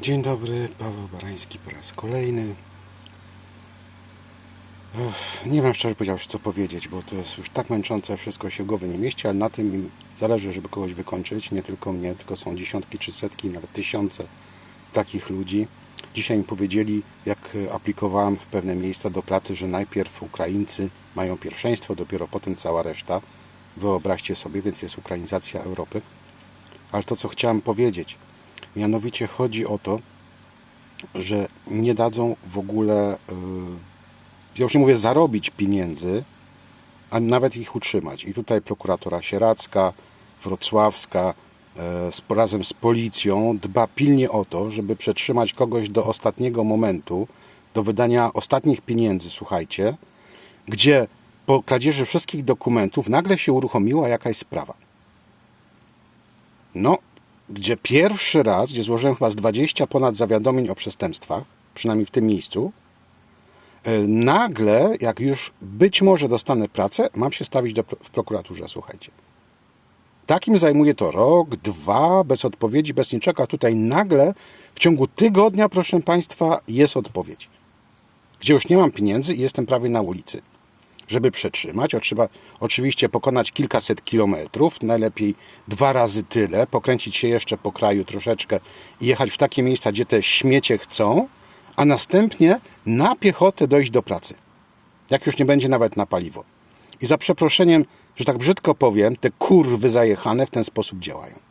Dzień dobry, Paweł Barański po raz kolejny. Nie wiem szczerze powiedziawszy co powiedzieć, bo to jest już tak męczące, wszystko się w głowie nie mieści, ale na tym im zależy, żeby kogoś wykończyć, nie tylko mnie, tylko są dziesiątki czy setki, nawet tysiące takich ludzi. Dzisiaj mi powiedzieli, jak aplikowałem w pewne miejsca do pracy, że najpierw Ukraińcy mają pierwszeństwo, dopiero potem cała reszta. Wyobraźcie sobie, więc jest ukrainizacja Europy. Ale to, co chciałem powiedzieć, mianowicie chodzi o to, że nie dadzą w ogóle, yy, ja już nie mówię zarobić pieniędzy, a nawet ich utrzymać. I tutaj prokuratora Sieracka, Wrocławska, e, razem z policją dba pilnie o to, żeby przetrzymać kogoś do ostatniego momentu, do wydania ostatnich pieniędzy, słuchajcie, gdzie po kradzieży wszystkich dokumentów nagle się uruchomiła jakaś sprawa. No, gdzie pierwszy raz, gdzie złożyłem chyba z 20 ponad zawiadomień o przestępstwach, przynajmniej w tym miejscu, e, nagle, jak już być może dostanę pracę, mam się stawić do, w prokuraturze, słuchajcie. Takim zajmuje to rok, dwa, bez odpowiedzi, bez niczego, a tutaj nagle w ciągu tygodnia, proszę Państwa, jest odpowiedź. Gdzie już nie mam pieniędzy i jestem prawie na ulicy. Żeby przetrzymać, trzeba oczywiście pokonać kilkaset kilometrów, najlepiej dwa razy tyle, pokręcić się jeszcze po kraju troszeczkę i jechać w takie miejsca, gdzie te śmiecie chcą, a następnie na piechotę dojść do pracy. Jak już nie będzie nawet na paliwo. I za przeproszeniem, że tak brzydko powiem, te kurwy zajechane w ten sposób działają.